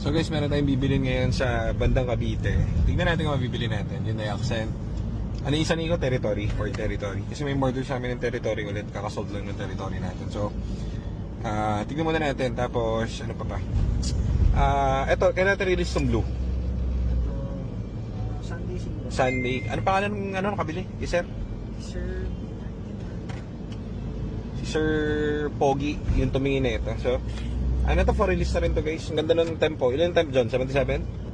So guys, meron tayong bibili ngayon sa bandang Cavite. Tignan natin kung mabibili natin. Yun na yung accent. Ano yung isa nito? Territory. For territory. Kasi may order sa amin ng territory ulit. Kakasold lang ng territory natin. So, ah tignan muna natin. Tapos, ano pa ba? Ah, eto, kailan natin release tong blue? Sunday single. Sunday. Ano pangalan ng ano nakabili? Yes, sir? Sir, Si Sir Pogi, yung tumingin na ito. So, ano to for release na rin to guys. Ang ganda ng tempo. Ilan yung tempo, John? 77?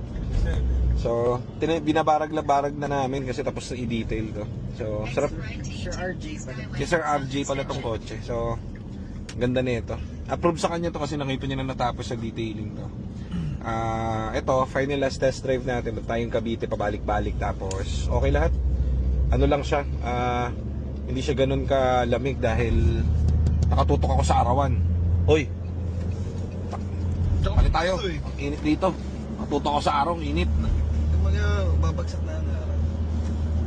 So, tin- binabarag-labarag na namin kasi tapos na i-detail to. So, sarap. Sir RJ pala. Si Sir RJ pala tong kotse. So, ganda na ito. Approve sa kanya to kasi nakita niya na natapos sa detailing to. Ah, ito, final last test drive natin. Ba't tayong Cavite pabalik-balik tapos okay lahat. Ano lang siya, ah, hindi siya ganun kalamig dahil nakatutok ako sa arawan. Hoy. Palit tayo. Ang init dito. Nakatutok ako sa araw, init. Yung mga babagsak na na.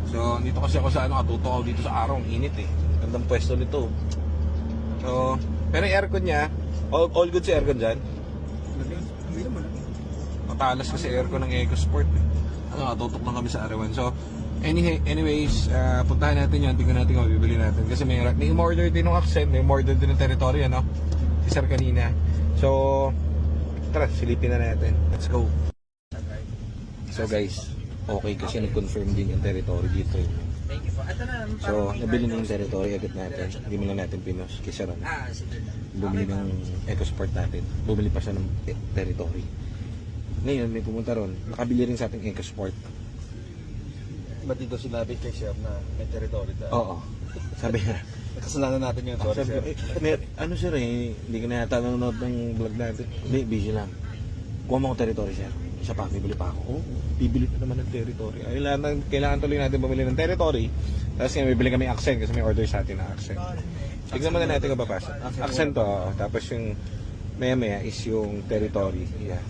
So, dito kasi ako sa ano, katutok ako dito sa araw, init eh. Gandang pwesto nito. So, pero yung aircon niya, all, all good si aircon dyan. Hindi naman. Matalas kasi aircon ng EcoSport eh. Ano, katutok lang kami sa arawan. So, any, anyways, ah, puntahan natin yun. Tingnan natin kung mabibili natin. Kasi may, may order din ng accent, may order din ng territory, ano? Si Sir kanina. So, tara, silipin na natin. Let's go. So guys, okay kasi nag-confirm din yung territory dito. eh. Thank you po. Ito na. So, nabili na yung territory agad natin. Hindi mo na natin pinos. Kisa ron. Ah, sige. Bumili ng EcoSport natin. Bumili pa siya ng te- territory. Ngayon, may pumunta ron. Nakabili rin sa ating EcoSport. Ba't dito sinabi kay Chef na may territory tayo? Oo. Sabi niya. Kasalanan natin yun, sorry sir. ko, eh, may- ano sir eh, hindi ka na yata nanonood ng vlog natin. Hindi, busy lang. Kuha mo ko territory sir. Isa pa, bibili pa ako. Oo, bibili pa naman ng territory. Ay, kailangan, kailangan tuloy natin bumili ng territory. Tapos ngayon, bibili kami accent kasi may order sa atin na accent. Tignan muna natin kung papasok. Accent to, oo. tapos yung maya maya is yung territory. Yeah.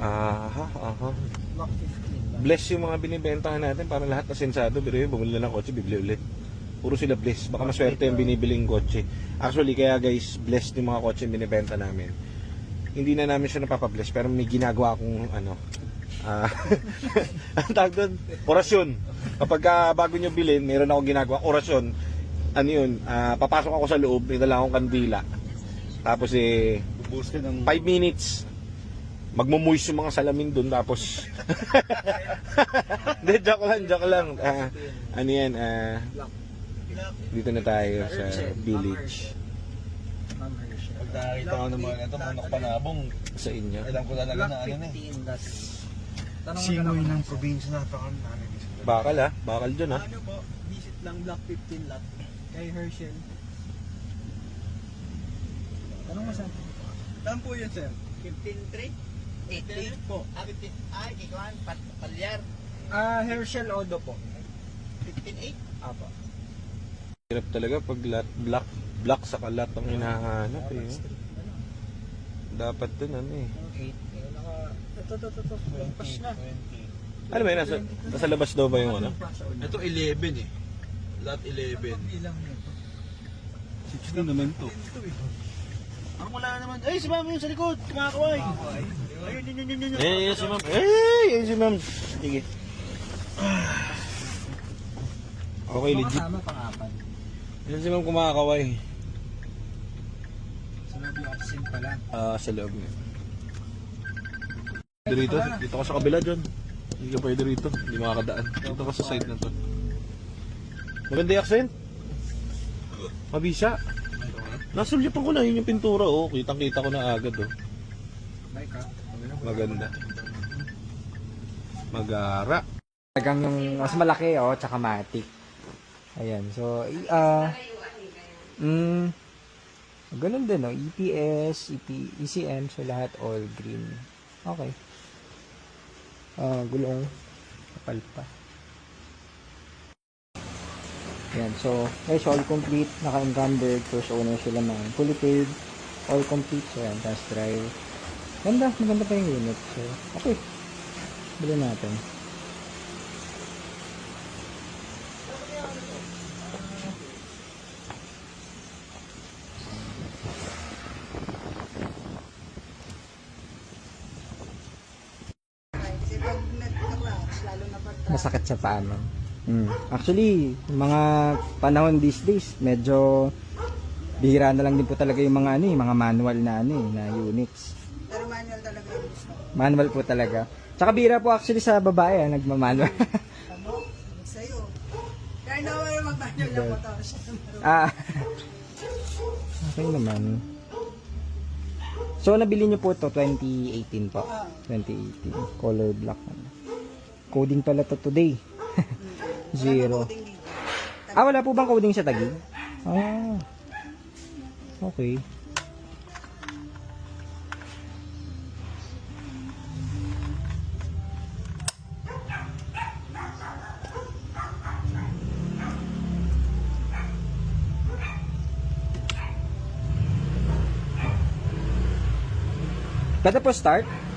Aha, aha. Block 15. Bless yung mga binibentahan natin para lahat asensado. Pero yun, bumili na ng kotse, bibili ulit. Puro sila bless. Baka maswerte yung binibiling kotse. Actually, kaya guys, blessed yung mga kotse yung binibenta namin. Hindi na namin siya napapabless, pero may ginagawa akong ano, ah, ang tawag doon, orasyon. Kapag ka bago nyo bilhin, meron akong ginagawa, orasyon. Ano yun, ah, papasok ako sa loob, may dala akong kandila. Tapos eh, Bubuhos ka ng... 5 minutes magmumuis yung mga salamin doon tapos Hindi, joke lang, joke lang. Ah, ano yan, ah, dito na tayo sa village. Pag nakakita ko ng mga ito, manok panabong, sa inyo. alam ko talaga na ano na eh. 15. That's... Tanong Singoy ng probinsya, napakang namin. Bakal ah, bakal dyan ah. Ano po? Visit lang Block 15 lot. Kay Herschel. Tanong mo saan? Saan po yun, sir? 15-3? 88 po. Ah, 15. Ah, ikawan. Pat palyar. Ah, Herschel Odo po. 15-8? Apo. Hirap talaga pag lat, black, black sa kalat ang hinahanap eh. Dapat dun ano eh. 8. Ito, ito, ito, ito. Lampas na. Ano ba yun, nasa, nasa labas daw ba yung ano? Ito 11 eh. Lot 11. Ilang nito? 16 naman to. Ang wala naman. Ay, si Mami yung sa likod. Kumakaway. Ayun, yun, yun, yun, yun. Eh, yun si ma'am. Eh, yun si ma'am. Sige. Okay, legit. Tama pang-apat. Yun si ma'am kumakaway. Sa loob yung accent pala. Ah, sa loob niya. Dito, dito ka sa kabila dyan. Hindi ka pwede rito. Hindi makakadaan. Dito ka sa side na to. Maganda yung accent. Mabisa. Nasulyapan ko na yun yung pintura oh. Kitang kita ko na agad oh. Ha? Maganda. Magara. Talagang yung mas malaki, oh, tsaka matic. Ayan, so, ah, mm, ganun din, no? EPS, EP, ECM, so lahat all green. Okay. Ah, gulong, kapal pa. Ayan, so, guys, all complete, naka-encumbered, first owner sila ng fully paid, all complete, so ayan, test drive. Ganda, maganda pa yung unit, so, okay. Bilhin natin. Masakit sa paa, ma'am. Mm. Actually, yung mga panahon these days, medyo bihira na lang din po talaga yung mga ano eh, mga manual na ano eh, na units. Pero manual talaga yung gusto. Manual po talaga. Tsaka bihira po actually sa babae, ah, nagmamanual. Ano? Sa'yo. Kaya naman yung mag-manual ng motor. Siya naman. ah. okay naman. So, nabili niyo po to 2018 po. 2018. Color black. Coding pala to today. Zero. Ah, wala po bang coding sa tagig? Ah. Okay. Pwede po start?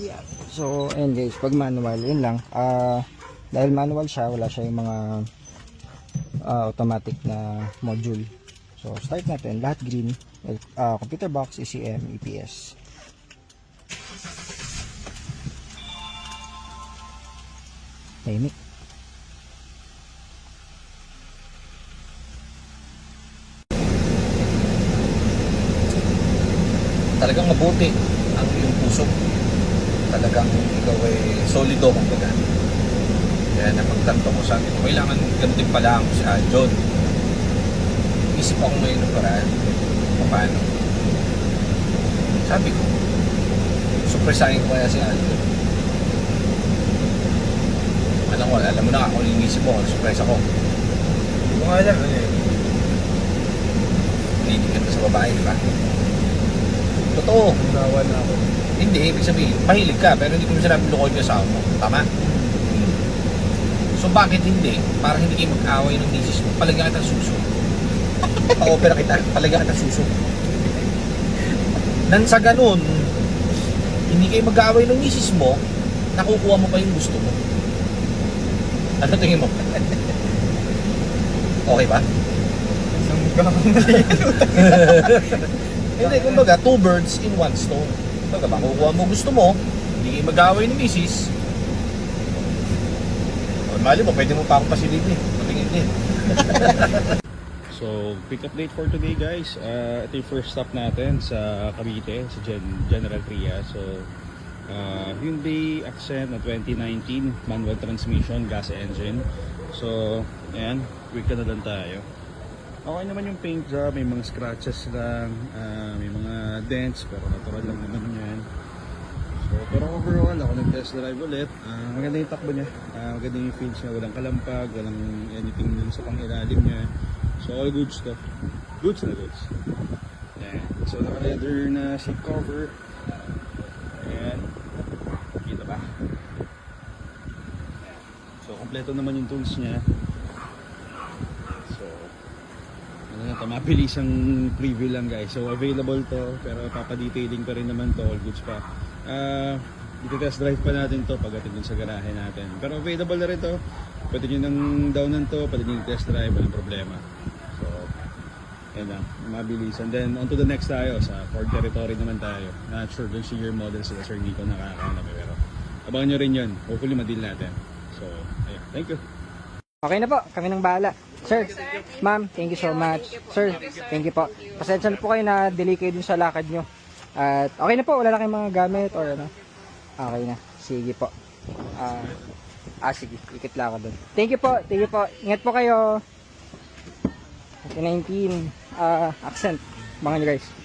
Yeah. So, ayun guys, pag manual, yun lang. Ah, dahil manual siya, wala siya yung mga ah, automatic na module. So, start natin. Lahat green. Ah, computer box, ECM, EPS. Tahimik. talagang mabuti ang iyong puso. Talagang ikaw ay solido kung baga. Kaya napagtanto ko sa akin, kailangan din pala ako si John. Isip ako ngayon ng paraan. Paano? Sabi ko, surpresahin ko kaya si Aljon. Alam mo, alam mo na ako yung isip mo, surprise ako. Hindi ko nga alam, ano eh. Hindi ka sa babae, di ba? Totoo. Nawan na ako. Hindi, ibig sabihin, mahilig ka, pero hindi ko na sinabi lukoy ka sa mo. Tama? So bakit hindi? Para hindi kayo mag-away ng misis mo, palagyan kita suso. Pa-opera kita, palagyan kita suso. Nang sa ganun, hindi kayo mag-away ng misis mo, nakukuha mo pa yung gusto mo. Ano tingin mo? okay ba? Isang kakamali. Hindi, kumbaga, two birds in one stone. Kumbaga, makukuha mo gusto mo, hindi mag-away ng misis. O, mali mo, pwede mo pa akong pasilipin. Patingin din. So, quick update for today guys. Uh, ito yung first stop natin sa Cavite, sa Gen- General Tria. So, uh, Hyundai Accent na 2019, manual transmission, gas engine. So, ayan, quick na lang tayo. Okay naman yung paint job, may mga scratches lang, ah, may mga dents, pero natural lang naman yan. So, pero overall, ako nag-test drive ulit. Ah, maganda yung takbo niya. Ah, maganda yung feels niya. Walang kalampag, walang anything dun sa pangilalim niya. So, all good stuff. Goods na goods. Yan. So, naka-leather na seat cover. Ayan. Kita ba? Ayan. So, kompleto naman yung tools niya. So, ano na to, mabilis ang preview lang guys. So, available to, pero papadetailing pa rin naman to, all goods pa. Ah, dito test drive pa natin to pagdating dun sa garahe natin. Pero available na rin to. Pwede nyo nang downan to, pwede nyo test drive, walang problema. So, yan lang, mabilis. And then, on to the next tayo, sa Ford territory naman tayo. Not sure dun si year model sila Sir Nico nakakahanap eh, pero abangan nyo rin yun. Hopefully, madil natin. So, ayun. Thank you. Okay na po, kami nang bahala. Sir, ma'am, thank you so much. Sir, thank you po. Pasensya na po kayo na delay kayo dun sa lakad nyo. At okay na po, wala na kayong mga gamit or ano. Okay na, sige po. Ah, ah sige, ikit lang ako dun. Thank you po, thank you po. Ingat po kayo. 19, ah, accent. Mga nyo guys.